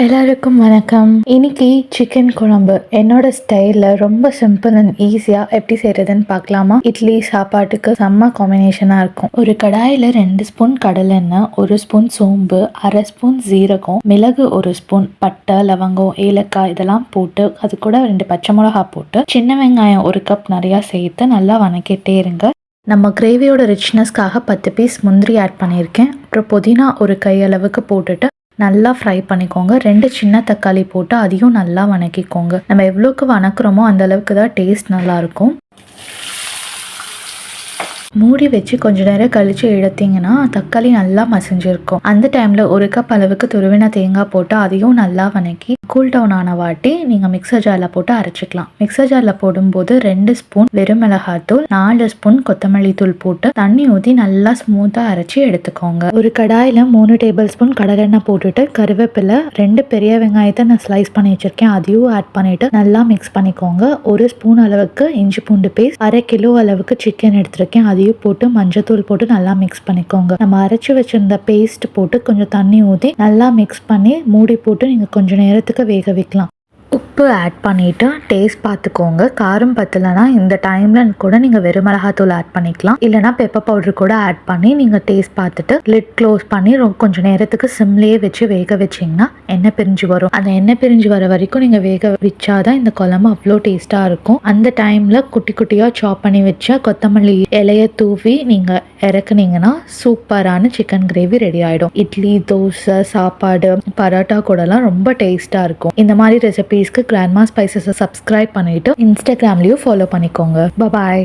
எல்லாருக்கும் வணக்கம். இன்னைக்கு சிக்கன் குழம்பு. என்னோட ஸ்டைலில் ரொம்ப சிம்பிள் அண்ட் ஈஸியாக எப்படி செய்கிறதுன்னு பார்க்கலாமா? இட்லி சாப்பாட்டுக்கு செம்ம காம்பினேஷனாக இருக்கும். ஒரு கடாயில் ரெண்டு ஸ்பூன் கடலெண்ணெய் ஒரு ஸ்பூன் சோம்பு அரை ஸ்பூன் ஜீரகம் மிளகு ஒரு ஸ்பூன் பட்டை லவங்கம் ஏலக்காய் இதெல்லாம் போட்டு அது கூட ரெண்டு பச்சை மிளகா போட்டு சின்ன வெங்காயம் ஒரு கப் நிறையா சேர்த்து நல்லா வணக்கிட்டே இருங்க. நம்ம கிரேவியோட ரிச்னஸ்க்காக பத்து பீஸ் முந்திரி ஆட் பண்ணியிருக்கேன். அப்புறம் புதினா ஒரு கையளவுக்கு போட்டுட்டு நல்லா ஃப்ரை பண்ணிக்கோங்க. ரெண்டு சின்ன தக்காளி போட்டு அதையும் நல்லா வணக்கிக்கோங்க. நம்ம எவ்வளோக்கு வணக்குறோமோ அந்த அளவுக்கு தான் டேஸ்ட் நல்லாயிருக்கும் மூடி வச்சு கொஞ்ச நேரம் கழித்து எடுத்தீங்கன்னா தக்காளி நல்லா மசிஞ்சிருக்கும். அந்த டைமில் ஒரு கப் அளவுக்கு துருவின தேங்காய் போட்டு அதையும் நல்லா வணக்கி கூல் டவுன் ஆன வாட்டி நீங்கள் மிக்சர் ஜாரில் போட்டு அரைச்சிக்கலாம். மிக்சர் ஜாரில் போடும்போது ரெண்டு ஸ்பூன் வெறும் மிளகாத்தூள் நாலு ஸ்பூன் கொத்தமல்லி தூள் போட்டு தண்ணி ஊற்றி நல்லா ஸ்மூத்தாக அரைச்சி எடுத்துக்கோங்க. ஒரு கடாயில் மூணு டேபிள் ஸ்பூன் கடலெண்ணெய் போட்டுட்டு கருவேப்பிலை ரெண்டு பெரிய வெங்காயத்தை நான் ஸ்லைஸ் பண்ணி வச்சிருக்கேன். அதையும் ஆட் பண்ணிட்டு நல்லா மிக்ஸ் பண்ணிக்கோங்க. ஒரு ஸ்பூன் அளவுக்கு இஞ்சி பூண்டு பேஸ்ட் அரை கிலோ அளவுக்கு சிக்கன் எடுத்திருக்கேன். அதையும் போட்டு மஞ்சத்தூள் போட்டு நல்லா மிக்ஸ் பண்ணிக்கோங்க. நம்ம அரைச்சி வச்சிருந்த பேஸ்ட் போட்டு கொஞ்சம் தண்ணி ஊற்றி நல்லா மிக்ஸ் பண்ணி மூடி போட்டு நீங்கள் கொஞ்சம் நேரத்துக்கு வேக வைக்கலாம். உப்பு ஆட் பண்ணிவிட்டு டேஸ்ட் பார்த்துக்கோங்க. காரம் பத்தலைன்னா இந்த டைமில் கூட நீங்கள் வெறும் மிளகாத்தூள் ஆட் பண்ணிக்கலாம். இல்லைனா பெப்பர் பவுடர் கூட ஆட் பண்ணி நீங்கள் டேஸ்ட் பார்த்துட்டு லிட் க்ளோஸ் பண்ணி கொஞ்சம் நேரத்துக்கு சிம்லேயே வச்சு வேக வச்சிங்கன்னா எண்ணெய் பிரிஞ்சு வரும். அந்த எண்ணெய் பிரிஞ்சு வர வரைக்கும் நீங்கள் வேக வச்சாதான் இந்த குழம்பு அவ்வளோ டேஸ்ட்டாக இருக்கும். அந்த டைமில் குட்டி குட்டியாக சாப் பண்ணி வச்ச கொத்தமல்லி இலையை தூவி நீங்கள் இறக்குனீங்கன்னா சூப்பரான சிக்கன் கிரேவி ரெடி ஆகிடும் இட்லி தோசை சாப்பாடு பரோட்டா கூடலாம் ரொம்ப டேஸ்ட்டாக இருக்கும். இந்த மாதிரி ரெசிபி ரெசிபீஸ்க்கு கிராண்ட்மா ஸ்பைசஸை சப்ஸ்கிரைப் பண்ணிவிட்டு இன்ஸ்டாகிராம்லேயும் ஃபாலோ பண்ணிக்கோங்க. பாய்